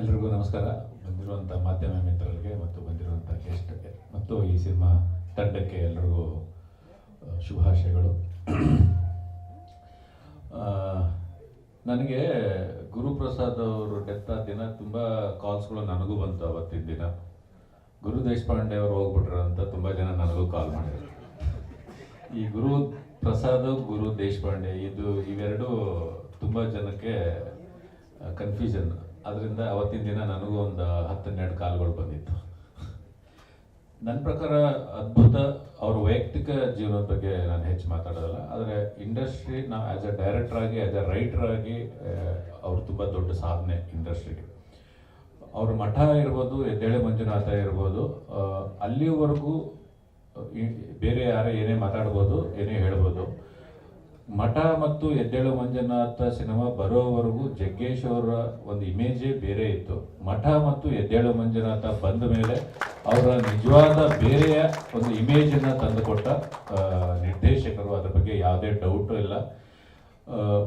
ಎಲ್ರಿಗೂ ನಮಸ್ಕಾರ. ಬಂದಿರುವಂಥ ಮಾಧ್ಯಮ ಮಿತ್ರರಿಗೆ ಮತ್ತು ಬಂದಿರುವಂಥ ಗೆಸ್ಟ್ಗೆ ಮತ್ತು ಈ ಸಿನಿಮಾ ತಂಡಕ್ಕೆ ಎಲ್ರಿಗೂ ಶುಭಾಶಯಗಳು. ನನಗೆ ಗುರುಪ್ರಸಾದ್ ಅವರು ಡೆತ್ ಆದ ದಿನ ತುಂಬ ಕಾಲ್ಸ್ಗಳು ನನಗೂ ಬಂತು ಅವತ್ತಿನ ದಿನ. ಗುರು ದೇಶಪಾಂಡೆ ಅವರು ಹೋಗ್ಬಿಟ್ರು ಅಂತ ತುಂಬ ಜನ ನನಗೂ ಕಾಲ್ ಮಾಡಿದ್ರು. ಈ ಗುರು ಪ್ರಸಾದ್, ಗುರು ದೇಶಪಾಂಡೆ, ಇದು ಇವೆರಡು ತುಂಬ ಜನಕ್ಕೆ ಕನ್ಫ್ಯೂಷನ್ ಅದರಿಂದ ಅವತ್ತಿನ ದಿನ ನನಗೂ ಒಂದು ಹತ್ತು ಹನ್ನೆರಡು ಕಾಲುಗಳು ಬಂದಿತ್ತು. ನನ್ನ ಪ್ರಕಾರ ಅದ್ಭುತ, ಅವ್ರ ವೈಯಕ್ತಿಕ ಜೀವನದ ಬಗ್ಗೆ ನಾನು ಹೆಚ್ಚು ಮಾತಾಡೋದಲ್ಲ, ಆದರೆ ಇಂಡಸ್ಟ್ರಿ ನಾವು ಆ್ಯಸ್ ಅ ಡೈರೆಕ್ಟರ್ ಆಗಿ ಆ್ಯಸ್ ಅ ರೈಟರ್ ಆಗಿ ಅವ್ರು ತುಂಬ ದೊಡ್ಡ ಸಾಧನೆ ಇಂಡಸ್ಟ್ರಿಗೆ ಅವ್ರ ಮಠ ಇರ್ಬೋದು, ಎದ್ದೇಳೆ ಮಂಜುನಾಥ ಇರ್ಬೋದು ಅಲ್ಲಿವರೆಗೂ ಬೇರೆ ಯಾರೇ ಏನೇ ಮಾತಾಡ್ಬೋದು, ಏನೇ ಹೇಳ್ಬೋದು ಮಠ ಮತ್ತು ಎದ್ದೇಳು ಮಂಜುನಾಥ ಸಿನಿಮಾ ಬರೋವರೆಗೂ ಜಗ್ಗೇಶ್ ಅವರ ಒಂದು ಇಮೇಜೇ ಬೇರೆ ಇತ್ತು. ಮಠ ಮತ್ತು ಎದ್ದೇಳು ಮಂಜುನಾಥ ಬಂದ ಮೇಲೆ ಅವರ ನಿಜವಾದ ಬೇರೆಯ ಒಂದು ಇಮೇಜನ್ನು ತಂದುಕೊಟ್ಟ ನಿರ್ದೇಶಕರು. ಅದ್ರ ಬಗ್ಗೆ ಯಾವುದೇ ಡೌಟು ಇಲ್ಲ.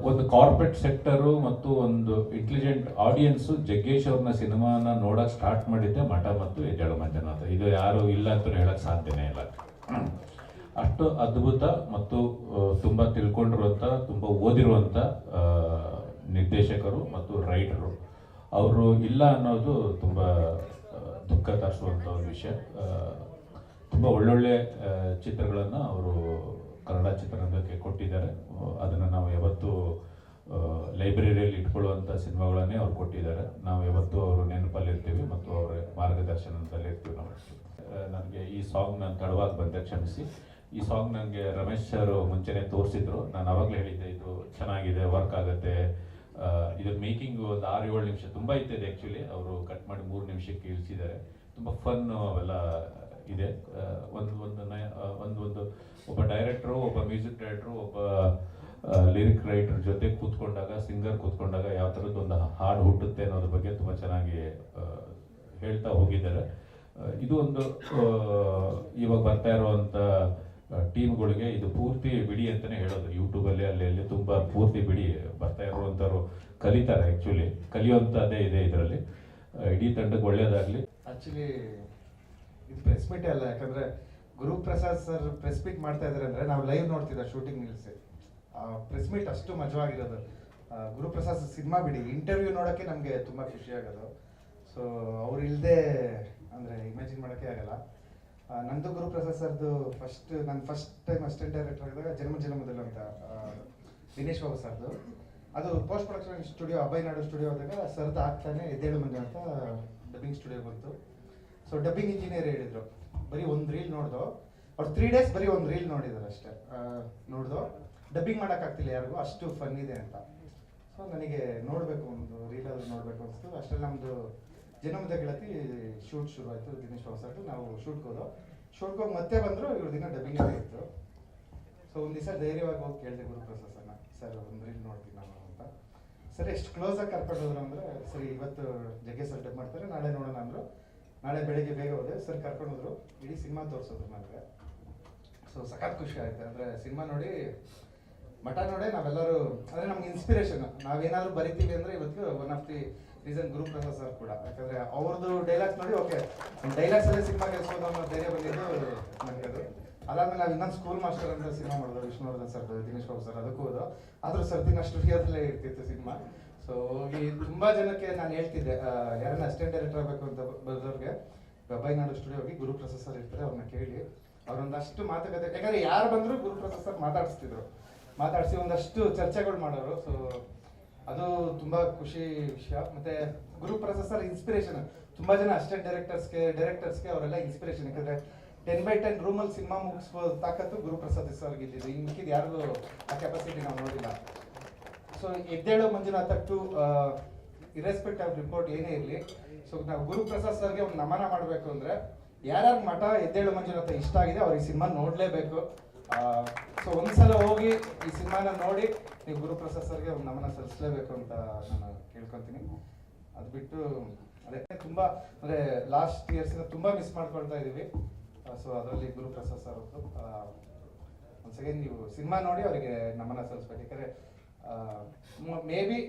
ಒಂದು ಕಾರ್ಪೊರೇಟ್ ಸೆಕ್ಟರು ಮತ್ತು ಒಂದು ಇಂಟೆಲಿಜೆಂಟ್ ಆಡಿಯನ್ಸು ಜಗ್ಗೇಶ್ ಅವ್ರನ್ನ ಸಿನಿಮಾನ ನೋಡಕ್ ಸ್ಟಾರ್ಟ್ ಮಾಡಿದ್ದೆ ಮಠ ಮತ್ತು ಎದ್ದೇಳು ಮಂಜುನಾಥ. ಇದು ಯಾರು ಇಲ್ಲ ಅಂತ ಹೇಳಕ್ ಸಾಧ್ಯನೇ ಇಲ್ಲ. ಅಷ್ಟು ಅದ್ಭುತ ಮತ್ತು ತುಂಬ ತಿಳ್ಕೊಂಡಿರುವಂತ, ತುಂಬಾ ಓದಿರುವಂತ ನಿರ್ದೇಶಕರು ಮತ್ತು ರೈಟರು. ಅವರು ಇಲ್ಲ ಅನ್ನೋದು ತುಂಬಾ ದುಃಖ ತರಿಸುವಂತ ಒಂದು ವಿಷಯ. ತುಂಬ ಒಳ್ಳೊಳ್ಳೆ ಚಿತ್ರಗಳನ್ನು ಅವರು ಕನ್ನಡ ಚಿತ್ರರಂಗಕ್ಕೆ ಕೊಟ್ಟಿದ್ದಾರೆ. ಅದನ್ನು ನಾವು ಯಾವತ್ತೂ ಲೈಬ್ರರಿಯಲ್ಲಿ ಇಟ್ಕೊಳ್ಳುವಂಥ ಸಿನಿಮಾಗಳನ್ನೇ ಅವ್ರು ಕೊಟ್ಟಿದ್ದಾರೆ. ನಾವು ಯಾವತ್ತೂ ಅವರು ನೆನಪಲ್ಲಿರ್ತೀವಿ ಮತ್ತು ಅವರ ಮಾರ್ಗದರ್ಶನದಲ್ಲಿ ಇರ್ತೀವಿ ನಾವು ನನಗೆ ಈ ಸಾಂಗ್ ನಾನು ತಡವಾಗಿ ಬಂದೆ ಕ್ಷಮಿಸಿ. ಈ ಸಾಂಗ್ ನನಗೆ ರಮೇಶ್ ಸರ್ ಮುಂಚೆನೆ ತೋರಿಸಿದ್ರು. ನಾನು ಅವಾಗಲೇ ಹೇಳಿದ್ದೆ, ಇದು ಚೆನ್ನಾಗಿದೆ ವರ್ಕ್ ಆಗುತ್ತೆ. ಇದರ ಮೇಕಿಂಗ್ ಒಂದು ಆರು ಏಳು ನಿಮಿಷ ತುಂಬ ಇತ್ತಿದೆ ಆ್ಯಕ್ಚುಲಿ ಅವರು ಕಟ್ ಮಾಡಿ ಮೂರು ನಿಮಿಷಕ್ಕೆ ಇಳಿಸಿದ್ದಾರೆ. ತುಂಬ ಫನ್ ಅವೆಲ್ಲ ಇದೆ. ಒಂದು ಒಂದು ಒಂದು ಒಂದು ಒಬ್ಬ ಡೈರೆಕ್ಟ್ರು ಒಬ್ಬ ಮ್ಯೂಸಿಕ್ ಡೈರೆಕ್ಟ್ರು ಒಬ್ಬ ಲಿರಿಕ್ ರೈಟರ್ ಜೊತೆ ಕೂತ್ಕೊಂಡಾಗ ಸಿಂಗರ್ ಕೂತ್ಕೊಂಡಾಗ ಯಾವ ಥರದ್ದು ಒಂದು ಹಾಡು ಹುಟ್ಟುತ್ತೆ ಅನ್ನೋದ್ರ ಬಗ್ಗೆ ತುಂಬ ಚೆನ್ನಾಗಿ ಹೇಳ್ತಾ ಹೋಗಿದ್ದಾರೆ. ಇದು ಒಂದು ಇವಾಗ ಬರ್ತಾ ಇರುವಂತ ಟೀಮ್ಗಳಿಗೆ ಇದು ಪೂರ್ತಿ ಬಿಡಿ ಅಂತಾನೆ ಹೇಳೋದು. ಯೂಟ್ಯೂಬಲ್ಲಿ ಅಲ್ಲಿ ಅಲ್ಲಿ ತುಂಬ ಪೂರ್ತಿ ಬಿಡಿ ಬರ್ತಾ ಇರುವಂಥವ್ರು ಕಲಿತಾರೆ ಆ್ಯಕ್ಚುಲಿ ಕಲಿಯುವಂಥದ್ದೇ ಇದೆ ಇದರಲ್ಲಿ. ಇಡೀ ತಂಡಕ್ಕೆ ಒಳ್ಳೇದಾಗಲಿ. ಆ್ಯಕ್ಚುಲಿ ಇದು ಪ್ರೆಸ್ ಮೀಟ್ ಅಲ್ಲ, ಯಾಕಂದರೆ ಗುರುಪ್ರಸಾದ್ ಸರ್ ಪ್ರೆಸ್ ಮೀಟ್ ಮಾಡ್ತಾ ಇದ್ದಾರೆ ಅಂದರೆ ನಾವು ಲೈವ್ ನೋಡ್ತಿದ್ದ ಶೂಟಿಂಗ್ ನಿಲ್ಸಿ. ಪ್ರೆಸ್ ಮೀಟ್ ಅಷ್ಟು ಮಜವಾಗಿರೋದು. ಗುರುಪ್ರಸಾದ್ ಗುರು ಪ್ರಸಾದ್ ಸಿನಿಮಾ ಬಿಡಿ. ಇಂಟರ್ವ್ಯೂ ನೋಡೋಕ್ಕೆ ನಮಗೆ ತುಂಬ ಖುಷಿ ಆಗೋದು. ಸೊ ಅವ್ರು ಇಲ್ಲದೆ ಅಂದರೆ ಇಮ್ಯಾಜಿನ್ ಮಾಡೋಕ್ಕೆ ಆಗಲ್ಲ. ನಂದು ಗುರು ಪ್ರಸಾದ್ ಸರ್ದು ಫಸ್ಟ್ ನಾನು ಫಸ್ಟ್ ಟೈಮ್ ಅಸಿಸ್ಟೆಂಟ್ ಡೈರೆಕ್ಟರ್ ಆಗಿದಾಗ ಜನ್ಮ ಜನ್ಮದಲ್ಲಿ ಅಂತ ದಿನೇಶ್ ಬಾಬು ಸರ್ದು. ಅದು ಪೋಸ್ಟ್ ಪ್ರೊಡಕ್ಷನ್ ಸ್ಟುಡಿಯೋ ಅಭಯನಾಡು ಸ್ಟುಡಿಯೋ ಆದಾಗ ಸರ್ದು ಆಗ್ತಾನೆ ಎದ್ದೇಳು ಮಂದಿ ಅಂತ ಡಬ್ಬಿಂಗ್ ಸ್ಟುಡಿಯೋ ಬಂತು. ಸೊ ಡಬ್ಬಿಂಗ್ ಇಂಜಿನಿಯರ್ ಹೇಳಿದ್ರು. ಬರೀ ಒಂದು ರೀಲ್ ನೋಡ್ದು. ಅವ್ರು ತ್ರೀ ಡೇಸ್ ಬರೀ ಒಂದು ರೀಲ್ ನೋಡಿದ್ರು ಅಷ್ಟೇ. ನೋಡ್ದು. ಡಬ್ಬಿಂಗ್ ಮಾಡೋಕ್ಕಾಗ್ತಿಲ್ಲ ಯಾರಿಗೂ, ಅಷ್ಟು ಫನ್ ಇದೆ ಅಂತ. ಸೊ ನನಗೆ ನೋಡಬೇಕು ಒಂದು ರೀಲ್ ಆದ್ರೂ ನೋಡಬೇಕು ಅನಿಸ್ತು. ಅಷ್ಟೇ ನಮ್ಮದು ಜನ್ಮದ ಗೆಳತಿ ಶೂಟ್ ಶುರು ಆಯಿತು, ದಿನೇಶ್ ಹೊಸಟು ನಾವು ಶೂಟ್ಗೆ ಹೋದೋ ಶೂಟ್ಗೆ ಹೋಗಿ ಮತ್ತೆ ಬಂದರು ಇವ್ರ ದಿನ ಡಬ್ಬಿಂಗ್ ಇತ್ತು. ಸೊ ಒಂದು ದಿವಸ ಧೈರ್ಯವಾಗಿ ಹೋಗಿ ಕೇಳಿದೆ ಗುರುಪ್ರಸಾದ್ ಸರ್ನ ಸರ್, ಒಂದು ರೀಲ್ ನೋಡ್ತೀನಿ ನಾನು ಅಂತ. ಸರ್, ಎಷ್ಟು ಕ್ಲೋಸಾಗಿ ಕರ್ಕೊಂಡು ಹೋದ್ರು ಅಂದ್ರೆ, ಸರಿ, ಇವತ್ತು ಜಗ್ಗೆ ಸರ್ ಡಬ್ ಮಾಡ್ತಾರೆ, ನಾಳೆ ನೋಡೋಣ ಅಂದ್ರು. ನಾಳೆ ಬೆಳಿಗ್ಗೆ ಬೇಗ ಹೋದೆ, ಸರ್ ಕರ್ಕೊಂಡು ಹೋದ್ರು ಇಡೀ ಸಿನಿಮಾ ತೋರಿಸಿದ್ರು ನನಗೆ. ಸೊ ಸಖತ್ ಖುಷಿ ಆಯ್ತು. ಅಂದ್ರೆ ಸಿನಿಮಾ ನೋಡಿ, ಮಠ ನೋಡೇ ನಾವೆಲ್ಲರೂ, ಅಂದ್ರೆ ನಮ್ಗೆ ಇನ್ಸ್ಪಿರೇಷನ್ ನಾವೇನಾದರೂ ಬರಿತೀವಿ ಅಂದ್ರೆ ಇವತ್ತು one of the reason Guru Prasad sir ಕೂಡ. ಯಾಕಂದ್ರೆ ಅವ್ರದ್ದು ಡೈಲಾಗ್ಸ್ ನೋಡಿ ಓಕೆ ಡೈಲಾಗ್ಸ್ ಅಲ್ಲೇ ಸಿನಿಮಾ ಗೆಲ್ಸ್ಬೋದು ಅನ್ನೋ ಧೈರ್ಯ ಬಂದಿದ್ದು ನನಗೆ ಅದು. ಅದಾದ್ಮೇಲೆ ನಾವು ಇನ್ನೊಂದು ಸ್ಕೂಲ್ ಮಾಸ್ಟರ್ ಅಂತ ಸಿನಿಮಾ ಮಾಡಿದ್ರು ವಿಷ್ಣುವರ್ಧನ್ ಸರ್ ದಿನೇಶ್ ಬಾಬು ಸರ್ ಅದಕ್ಕೂ ಅದು. ಆದ್ರೂ ಅಷ್ಟು ಸ್ಟುಡಿಯೋದಲ್ಲೇ ಇರ್ತಿತ್ತು ಸಿನಿಮಾ. ಸೊ ಹೋಗಿ ತುಂಬಾ ಜನಕ್ಕೆ ನಾನು ಹೇಳ್ತಿದ್ದೆ ಯಾರನ್ನ ಅಸಿಸ್ಟೆಂಟ್ ಡೈರೆಕ್ಟರ್ ಆಗಬೇಕು ಅಂತ ಬರೋರಿಗೆ ಸ್ಟುಡಿಯೋ ಹೋಗಿ ಗುರು ಸರ್ ಇರ್ತಾರೆ ಅವ್ರನ್ನ ಕೇಳಿ. ಅವ್ರೊಂದಷ್ಟು ಮಾತುಕತೆ, ಯಾಕಂದ್ರೆ ಯಾರು ಬಂದ್ರು ಗುರು ಸರ್ ಮಾತಾಡಿಸ್ತಿದ್ರು. ಮಾತಾಡಿಸಿ ಒಂದಷ್ಟು ಚರ್ಚೆಗಳು ಮಾಡೋರು ಸೊ ಅದು ತುಂಬಾ ಖುಷಿ ವಿಷಯ. ಮತ್ತೆ ಗುರು ಪ್ರೊಸೆಸರ್ ಸರ್ ಇನ್ಸ್ಪಿರೇಷನ್ ತುಂಬಾ ಜನ ಅಸಿಸ್ಟೆಂಟ್ ಡೈರೆಕ್ಟರ್ಸ್ಗೆ ಡೈರೆಕ್ಟರ್ಸ್ಗೆ ಅವರೆಲ್ಲ ಇನ್ಸ್ಪಿರೇಷನ್ ಯಾಕಂದ್ರೆ ಟೆನ್ ಬೈ ಟೆನ್ ರೂಮಲ್ಲಿ ಸಿನಿಮಾ ಮುಗಿಸ್ಬೋದು ತಾಕತ್ತು ಗುರು ಪ್ರಸಾದ್ ಸರ್ ಇದ್ದಿದ್ದು ಯಾರಿಗೂ ಆ ಕೆಪಾಸಿಟಿ ನಾವು ನೋಡಿಲ್ಲ. So Eddelu Manjunath to irrespective of report ಏನೇ ಇರಲಿ ಸೊ ನಾವು ಗುರು ಪ್ರಸಾದ್ ಸರ್ಗೆ ಒಂದು ನಮನ ಮಾಡಬೇಕು ಅಂದ್ರೆ ಯಾರ್ಯಾರು ಮಠ ಎದ್ದೇಳು ಮಂಜುನಾಥ ಇಷ್ಟ ಆಗಿದೆ ಅವ್ರಿಗೆ ಸಿನಿಮಾ ನೋಡಲೇಬೇಕು. ಸೊ ಒಂದ್ಸಲ ಹೋಗಿ ಈ ಸಿನಿಮಾನ ನೋಡಿ, ನೀವು ಗುರುಪ್ರಸಾದ್ ಸರ್ಗೆ ಒಂದು ನಮನ ಸಲ್ಲಿಸಲೇಬೇಕು ಅಂತ ನಾನು ಕೇಳ್ಕೊತೀನಿ. ಅದು ಬಿಟ್ಟು, ಅದೇ ತುಂಬ, ಅಂದರೆ ಲಾಸ್ಟ್ ಇಯರ್ಸ್ ತುಂಬ ಮಿಸ್ ಮಾಡ್ಕೊಳ್ತಾ ಇದ್ದೀವಿ ಸೊ ಅದರಲ್ಲಿ ಗುರು ಪ್ರಸಾದ್ ಸರ್ ಅವರು ಒಂದು ಸೆಕೆಂಡ್ ನೀವು ಸಿನಿಮಾ ನೋಡಿ ಅವರಿಗೆ ನಮನ ಸಲ್ಲಿಸ್ಬೇಕು. ಯಾಕಂದರೆ ಮೇ ಬಿ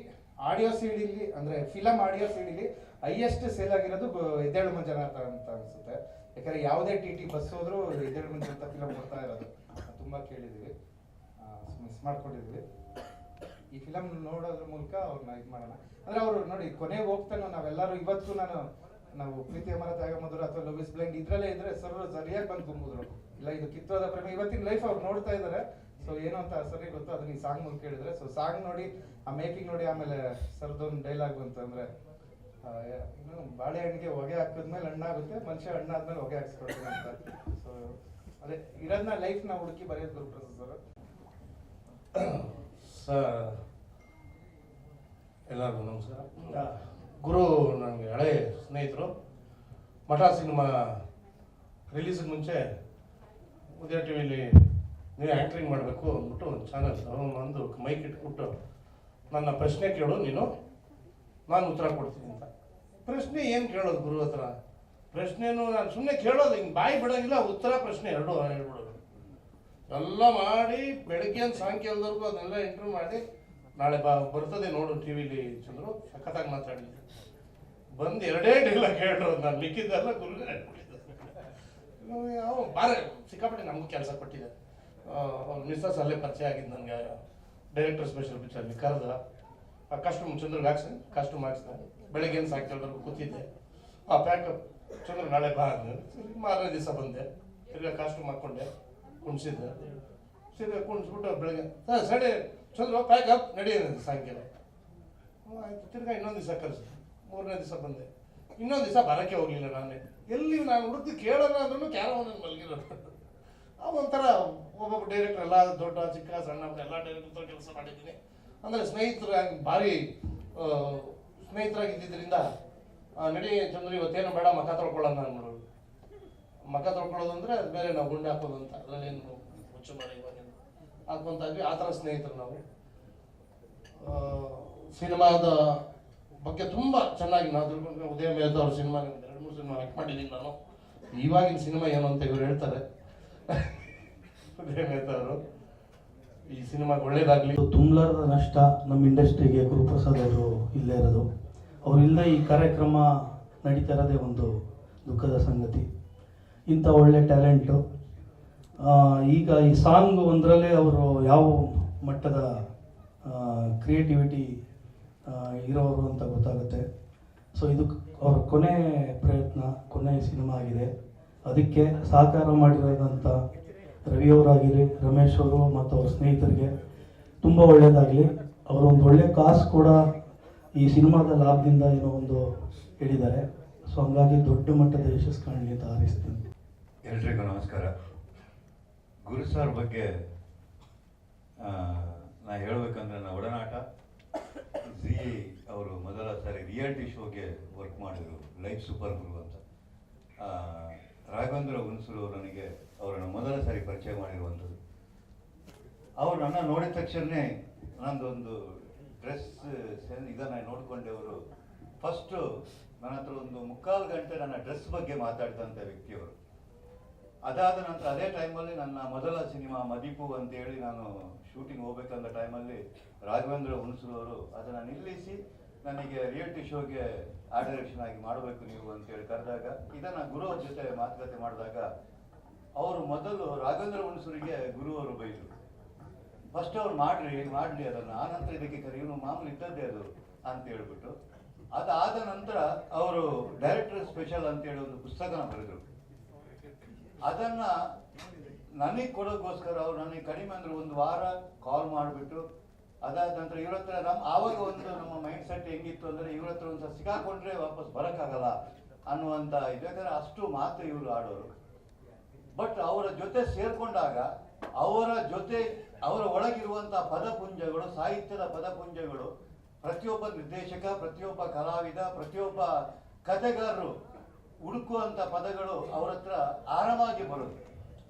ಆಡಿಯೋ ಸೀಡಿಲಿ ಅಂದರೆ ಫಿಲಮ್ ಆಡಿಯೋ ಸೀಡಿಲಿ ಹೈಯೆಸ್ಟ್ ಸೇಲ್ ಆಗಿರೋದು ಎದ್ದೇಳು ಮಂಜನಾಥ ಅಂತ ಅನಿಸುತ್ತೆ. ಯಾಕಂದರೆ ಯಾವುದೇ ಟಿ ಟಿ ಬಸ್ ಹೋದರೂ ಎದ್ದೇಳು ಮಂಜನಾಥ ಫಿಲಮ್ ಬರ್ತಾ ಇರೋದು. ತುಂಬಾ ಕೇಳಿದ್ವಿ ಮಿಸ್ ಮಾಡ್ಕೊಂಡಿದ್ವಿ ಈ ಫಿಲಮ್ ನೋಡೋದ್ರ ಮೂಲಕ ಅವ್ರನ್ನ ಇದು ಮಾಡೋಣ. ಅಂದ್ರೆ ಅವರು ನೋಡಿ, ಕೊನೆಗೆ ಹೋಗ್ತಾನೆ ನಾವೆಲ್ಲರೂ, ಇವತ್ತು ನಾನು, ನಾವು ಪ್ರೀತಿ ಅಮರ ತ್ಯಾಗ ಮಧುರ ಅಥವಾ ಲವ್ ಇಸ್ ಬ್ಲೈಂಡ್ ಇದ್ರಲ್ಲೇ ಇದ್ರೆ ಸರ್ ಸರಿಯಾಗಿ ಬಂದು ತುಂಬುದ್ರು ಇಲ್ಲ, ಇದು ಕಿತ್ತೋದ ಪ್ರೇಮ. ಇವತ್ತಿನ ಲೈಫ್ ಅವ್ರು ನೋಡ್ತಾ ಇದಾರೆ. ಸೊ ಏನು ಅಂತ ಸರಿ ಗೊತ್ತು? ಅದನ್ನ ಈ ಸಾಂಗ್ ಮೂಲಕ ಹೇಳಿದ್ರೆ. ಸೊ ಸಾಂಗ್ ನೋಡಿ, ಆ ಮೇಕಿಂಗ್ ನೋಡಿ ಆಮೇಲೆ ಸರ್ದೊಂದು ಡೈಲಾಗ್ ಇನ್ನು ಬಾಳೆಹಣ್ಣಿಗೆ ಹೊಗೆ ಹಾಕಿದ್ಮೇಲೆ ಹಣ್ಣಾಗುತ್ತೆ. ಮನುಷ್ಯ ಹಣ್ಣಾದ್ಮೇಲೆ ಹೊಗೆ ಹಾಕ್ಸ್ಕೊಳ್ತೀನಿ ಅಂತ. ಸೊ ಅದೇ ಲೈಫ್ ಹುಡುಕಿ ಬರೆಯೋದು ಸರ್. ಸರ್, ಎಲ್ಲರಿಗೂ ನಮಸ್ಕಾರ. ಗುರು ನನಗೆ ಹಳೆ ಸ್ನೇಹಿತರು, ಮಠ ಸಿನಿಮಾ ರಿಲೀಸಿಗೆ ಮುಂಚೆ ಉದಯ ಟಿ ವಿಲಿ ನೀವು ಆ್ಯಕ್ಟಿಂಗ್ ಮಾಡಬೇಕು ಅಂದ್ಬಿಟ್ಟು ಒಂದು ಚಾನಲ್ ಒಂದು ಮೈಕ್ ಇಟ್ಬಿಟ್ಟು ನನ್ನ ಪ್ರಶ್ನೆ ಕೇಳು ನೀನು, ನಾನು ಉತ್ತರ ಕೊಡ್ತೀನಿ ಅಂತ. ಪ್ರಶ್ನೆ ಏನು ಕೇಳೋದು ಗುರು ಹತ್ರ? ಪ್ರಶ್ನೆನೂ ನಾನು ಸುಮ್ಮನೆ ಕೇಳೋದು, ಹಿಂಗೆ ಬಾಯಿ ಬಿಡೋಂಗಿಲ್ಲ, ಉತ್ತರ ಪ್ರಶ್ನೆ ಎರಡು ಹೇಳ್ಬಿಡೋದು. ಎಲ್ಲ ಮಾಡಿ, ಬೆಳಗ್ಗೆ ಸಾಯಂಕಾಲದವರೆಗೂ ಅದನ್ನೆಲ್ಲ ಇಂಟರ್ವ್ಯೂ ಮಾಡಿ, ನಾಳೆ ಬಾ, ಬರ್ತದೆ ನೋಡು ಟಿ ವಿಲಿ ಚಂದ್ರು, ಸಖತ್ತಾಗಿ ಮಾತಾಡಿ ಬಂದು ಎರಡೇ ಇಲ್ಲ ಹೇಳ್ರು ನಾನು ಲಿಖಿದ್ದೆಲ್ಲ ಗುರುಗಳೇ ಹೇಳ್ಬಿಟ್ಟಿದ್ದೆ. ಬಾರೆ, ಸಿಕ್ಕಾಪಟ್ಟೆ ನಮಗೂ ಕೆಲಸ ಕೊಟ್ಟಿದೆ. ಮಿಸ್ಸಸ್ ಅಲ್ಲೇ ಪರಿಚಯ ಆಗಿದ್ದು ನನಗೆ ಡೈರೆಕ್ಟರ್ ಸ್ಪೆಷಲ್ ಪಿಕ್ಚರ್ಲಿ ಕರೆದ. ಆ ಕಾಸ್ಟ್ಯೂಮ್ ಚಂದ್ರಿಗೆ ಹಾಕ್ಸಿ ಕಾಸ್ಟ್ಯೂಮ್ ಹಾಕ್ಸಿದೆ. ಬೆಳಗ್ಗೆ ಸಾಯಂಕಾಲದವರೆಗೂ ಕೂತಿದ್ದೆ. ಆ ಪ್ಯಾಕಪ್ ಚಂದ್ರ ನಾಳೆ ಬಾ ಅಂದ್ರೆ ಮಾರನೇ ದಿವಸ ಬಂದೆ. ತಿರ್ಗಾ ಕಾಸ್ಟ್ಯೂಮ್ ಮಾಡ್ಕೊಂಡೆ. ಕುಣಿಸಿದ್ದೆ. ಸರಿ ಕುಣಿಸ್ಬಿಟ್ಟು ಬೆಳಗ್ಗೆ, ಹಾಂ, ಸರಿ. ಚಂದ್ರ ಪ್ಯಾಕ್ ನಡಿ ಅಂದೆ ಸಾಯಂಕಾಲ. ಆಯ್ತು. ತಿರ್ಗಾ ಇನ್ನೊಂದು ದಿವಸ ಕರೆಸಿ. ಮೂರನೇ ದಿವಸ ಬಂದೆ. ಇನ್ನೊಂದು ದಿವಸ ಬರೋಕ್ಕೆ ಹೋಗಲಿಲ್ಲ ನಾನೇ. ಎಲ್ಲಿ ನಾನು ಹುಡುಕಿ ಕೇಳೋಣ ಅಂದ್ರೂ ಕ್ಯಾರವನ್ನ ಮಲಗಿರೋದು. ಆ ಒಂಥರ ಒಬ್ಬೊಬ್ಬ ಡೈರೆಕ್ಟರ್ ಎಲ್ಲ ದೊಡ್ಡ, ಚಿಕ್ಕ, ಸಣ್ಣ ಎಲ್ಲ ಡೈರೆಕ್ಟರ್ ಕೆಲಸ ಮಾಡಿದ್ದೀನಿ. ಅಂದರೆ ಸ್ನೇಹಿತರು ಭಾರಿ ಸ್ನೇಹಿತರಾಗಿದ್ದರಿಂದ ನಡಿ ಚಂದ್ರ, ಇವತ್ತೇನು ಬೇಡ, ಮಖ ತೊಳ್ಕೊಳ್ಳೋಣ ಅಂದ್ಬಿಡೋದು ಮಖ ತೊಳ್ಕೊಳ್ಳೋದು ಅಂದ್ರೆ ಅದು ಬೇರೆ ನಾವು ಗುಂಡೆ ಹಾಕೋದು ಅಂತ. ಅದರಲ್ಲೇನು ಮುಚ್ಚು ಮಾಡಿ ಇವಾಗ ಹಾಕೊಂತ ಇದ್ವಿ. ಆ ಥರ ಸ್ನೇಹಿತರು ನಾವು. ಸಿನಿಮಾದ ಬಗ್ಗೆ ತುಂಬ ಚೆನ್ನಾಗಿ ನಾವು ಉದಯ ಮೇಧ ಅವ್ರ ಸಿನಿಮಾ ಎರಡು, ಮೂರು ಸಿನಿಮಾ ಆ್ಯಕ್ಟ್ ಮಾಡಿದ್ದೀನಿ ನಾನು. ಇವಾಗಿನ ಸಿನಿಮಾ ಏನು ಅಂತ ಇವ್ರು ಹೇಳ್ತಾರೆ. ಉದಯ ಮೇಹತ್ ಅವರು. ಈ ಸಿನಿಮಾಗೆ ಒಳ್ಳೇದಾಗಲಿ. ತುಂಬಲಾರದ ನಷ್ಟ ನಮ್ಮ ಇಂಡಸ್ಟ್ರಿಗೆ ಗುರುಪ್ರಸಾದ್ ಅವರು ಇಲ್ಲೇ ಇರೋದು. ಅವರಿಲ್ಲದೆ ಈ ಕಾರ್ಯಕ್ರಮ ನಡೀತಾ ಇರೋದೇ ಒಂದು ದುಃಖದ ಸಂಗತಿ. ಇಂಥ ಒಳ್ಳೆ ಟ್ಯಾಲೆಂಟು. ಈಗ ಈ ಸಾಂಗ್ ಒಂದರಲ್ಲೇ ಅವರು ಯಾವ ಮಟ್ಟದ ಕ್ರಿಯೇಟಿವಿಟಿ ಇರೋರು ಅಂತ ಗೊತ್ತಾಗುತ್ತೆ. ಸೊ ಇದು ಅವ್ರ ಕೊನೆ ಪ್ರಯತ್ನ, ಕೊನೆ ಸಿನಿಮಾ ಆಗಿದೆ. ಅದಕ್ಕೆ ಸಹಕಾರ ಮಾಡಿರೋದಂಥ ರವಿಯವರಾಗಿರಿ ರಮೇಶ್ ಅವರು ಮತ್ತು ಅವ್ರ ಸ್ನೇಹಿತರಿಗೆ ತುಂಬ ಒಳ್ಳೆಯದಾಗಲಿ ಅವರೊಂದು ಒಳ್ಳೆ ಕಾಸು ಕೂಡ ಈ ಸಿನಿಮಾದ ಲಾಭದಿಂದ ಏನೋ ಒಂದು ಹೇಳಿದ್ದಾರೆ. ಸೊ ಹಂಗಾಗಿ ದೊಡ್ಡ ಮಟ್ಟದ ಯಶಸ್ಸು ಕಾಣಲಿ ಅಂತ ಹಾರೈಸ್ತೀನಿ ಎಲ್ರಿಗೂ ನಮಸ್ಕಾರ. ಗುರು ಸರ್ ಬಗ್ಗೆ ನಾ ಹೇಳಬೇಕಂದ್ರೆ ನಾ ಒಡನಾಟ. ಜಿ ಅವರು ಮೊದಲ ಸಾರಿ ರಿಯಾಲಿಟಿ ಶೋಗೆ ವರ್ಕ್ ಮಾಡಿದ್ರು ಲೈಫ್ ಸೂಪರ್ ಗುರು ಅಂತ. ರಾಘವೇಂದ್ರ ಹುಣಸೂರು ನನಗೆ, ಅವರನ್ನು ಮೊದಲ ಸಾರಿ ಪರಿಚಯ ಮಾಡಿರುವಂಥದ್ದು. ಅವರು ನನ್ನ ನೋಡಿದ ತಕ್ಷಣನೇ ನಂದೊಂದು ಡ್ರೆಸ್ ಇದನ್ನು ನೋಡಿಕೊಂಡೆ ಅವರು ಫಸ್ಟು ನನ್ನ ಹತ್ರ ಒಂದು ಮುಕ್ಕಾಲು ಗಂಟೆ ನನ್ನ ಡ್ರೆಸ್ ಬಗ್ಗೆ ಮಾತಾಡಿದಂಥ ವ್ಯಕ್ತಿಯವರು. ಅದಾದ ನಂತರ ಅದೇ ಟೈಮಲ್ಲಿ ನನ್ನ ಮೊದಲ ಸಿನಿಮಾ ಮದಿಪು ಅಂತೇಳಿ ನಾನು ಶೂಟಿಂಗ್ ಹೋಗ್ಬೇಕಂದ ಟೈಮಲ್ಲಿ ರಾಘವೇಂದ್ರ ಅವರು ಅದನ್ನು ನಿಲ್ಲಿಸಿ ನನಗೆ ರಿಯಾಲಿಟಿ ಶೋಗೆ ಆ ಡೈರೆಕ್ಷನ್ ಆಗಿ ಮಾಡಬೇಕು ನೀವು ಅಂತೇಳಿ ಕರೆದಾಗ, ಇದನ್ನು ಅವ್ರ ಜೊತೆ ಮಾತುಕತೆ ಮಾಡಿದಾಗ, ಅವರು ಮೊದಲು ರಾಘವೇಂದ್ರ ಹುಣಸೂರಿಗೆ ಗುರುವರು ಬೈದರು. ಫಸ್ಟ್ ಅವ್ರು ಮಾಡ್ರಿ ಮಾಡ್ಲಿ ಅದನ್ನು. ಆ ನಂತರ ಇದಕ್ಕೆ ಕರೆಯೋನು ಮಾಮೂಲಿ ಇದ್ದದ್ದೇ ಅದು ಅಂತ ಹೇಳ್ಬಿಟ್ಟು. ಅದಾದ ನಂತರ ಅವರು ಡೈರೆಕ್ಟರ್ ಸ್ಪೆಷಲ್ ಅಂತೇಳಿ ಒಂದು ಪುಸ್ತಕನ ಬರೆದರು. ಅದನ್ನ ನನಗೆ ಕೊಡೋಕ್ಕೋಸ್ಕರ ಅವ್ರು ನನಗೆ ಕಡಿಮೆ ಅಂದ್ರೆ ಒಂದು ವಾರ ಕಾಲ್ ಮಾಡಿಬಿಟ್ಟು, ಅದಾದ ನಂತರ ಇವ್ರ ಹತ್ರ ನಮ್ಮ ಆವಾಗ ಒಂದು ನಮ್ಮ ಮೈಂಡ್ ಸೆಟ್ ಹೆಂಗಿತ್ತು ಅಂದ್ರೆ ಇವ್ರ ಹತ್ರ ಒಂದು ಸಿಕ್ಕಾಕೊಂಡ್ರೆ ವಾಪಸ್ ಬರೋಕ್ಕಾಗಲ್ಲ ಅನ್ನುವಂಥ ಇದು. ಯಾಕಂದ್ರೆ ಅಷ್ಟು ಮಾತು ಇವರು ಆಡೋರು. ಬಟ್ ಅವರ ಜೊತೆ ಸೇರ್ಕೊಂಡಾಗ ಅವರ ಜೊತೆ ಅವರ ಒಳಗಿರುವಂತಹ ಪದಪುಂಜಗಳು, ಸಾಹಿತ್ಯದ ಪದಪುಂಜಗಳು, ಪ್ರತಿಯೊಬ್ಬ ನಿರ್ದೇಶಕ, ಪ್ರತಿಯೊಬ್ಬ ಕಲಾವಿದ, ಪ್ರತಿಯೊಬ್ಬ ಕಥೆಗಾರರು ಹುಡುಕುವಂತ ಪದಗಳು ಅವರ ಹತ್ರ ಆರಾಮಾಗಿ ನಾವು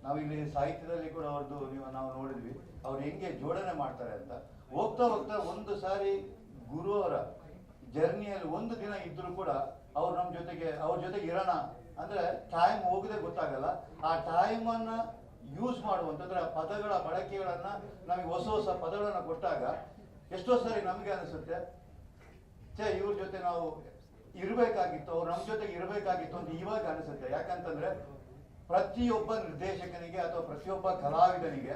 ನಾವಿಲ್ಲಿ ಸಾಹಿತ್ಯದಲ್ಲಿ ಕೂಡ ಅವ್ರದ್ದು ನೀವು ನಾವು ನೋಡಿದ್ವಿ. ಅವ್ರು ಹೆಂಗೆ ಜೋಡಣೆ ಮಾಡ್ತಾರೆ ಅಂತ. ಹೋಗ್ತಾ ಹೋಗ್ತಾ ಒಂದು ಸಾರಿ ಗುರು ಅವರ ಜರ್ನಿಯಲ್ಲಿ ಒಂದು ದಿನ ಇದ್ದರೂ ಕೂಡ ಅವ್ರು ನಮ್ಮ ಜೊತೆಗೆ, ಅವ್ರ ಜೊತೆಗೆ ಇರೋಣ. ಅಂದ್ರೆ ಟೈಮ್ ಹೋಗದೆ ಗೊತ್ತಾಗಲ್ಲ. ಆ ಟೈಮ್ ಅನ್ನ ಯೂಸ್ ಮಾಡುವಂತಂದ್ರೆ ಆ ಪದಗಳ ಬಳಕೆಗಳನ್ನ ನಮಗೆ ಹೊಸ ಹೊಸ ಪದಗಳನ್ನು ಕೊಟ್ಟಾಗ ಎಷ್ಟೋ ಸಾರಿ ನಮಗೆ ಅನಿಸುತ್ತೆ, ಛೇ, ಇವ್ರ ಜೊತೆ ನಾವು ಇರಬೇಕಾಗಿತ್ತು, ಅವ್ರು ನಮ್ಮ ಜೊತೆಗೆ ಇರಬೇಕಾಗಿತ್ತು ಅಂತ ಇವಾಗ ಅನಿಸುತ್ತೆ. ಯಾಕಂತಂದ್ರೆ ಪ್ರತಿಯೊಬ್ಬ ನಿರ್ದೇಶಕನಿಗೆ ಅಥವಾ ಪ್ರತಿಯೊಬ್ಬ ಕಲಾವಿದನಿಗೆ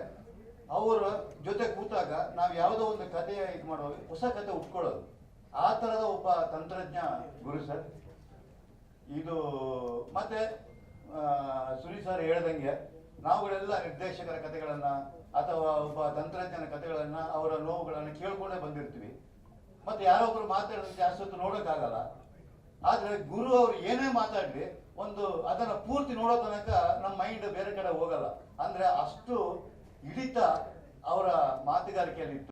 ಅವರ ಜೊತೆ ಕೂತಾಗ ನಾವು ಯಾವುದೋ ಒಂದು ಕಥೆ ಇದು ಮಾಡುವಾಗ ಹೊಸ ಕಥೆ ಉಟ್ಕೊಳ್ಳೋದು. ಆ ತರದ ಒಬ್ಬ ತಂತ್ರಜ್ಞ ಗುರು ಸರ್. ಇದು ಮತ್ತೆ ಸುರಿ ಸರ್ ಹೇಳ್ದಂಗೆ ನಾವುಗಳೆಲ್ಲ ನಿರ್ದೇಶಕರ ಕಥೆಗಳನ್ನ ಅಥವಾ ಒಬ್ಬ ತಂತ್ರಜ್ಞನ ಕಥೆಗಳನ್ನ ಅವರ ನೋವುಗಳನ್ನು ಕೇಳ್ಕೊಂಡೇ ಬಂದಿರ್ತೀವಿ. ಮತ್ತೆ ಯಾರೊಬ್ರು ಮಾತಾಡಿದ್ರೆ ಜಾಸ್ತಿ ಹೊತ್ತು ನೋಡೋಕ್ಕಾಗಲ್ಲ. ಆದ್ರೆ ಗುರು ಅವ್ರು ಏನೇ ಮಾತಾಡ್ಲಿ ಒಂದು ಅದನ್ನ ಪೂರ್ತಿ ನೋಡೋ ತನಕ ನಮ್ಮ ಮೈಂಡ್ ಬೇರೆ ಕಡೆ ಹೋಗಲ್ಲ. ಅಂದ್ರೆ ಅಷ್ಟು ಹಿಡಿತ ಅವರ ಮಾತುಗಾರಿಕೆಯಲ್ಲಿ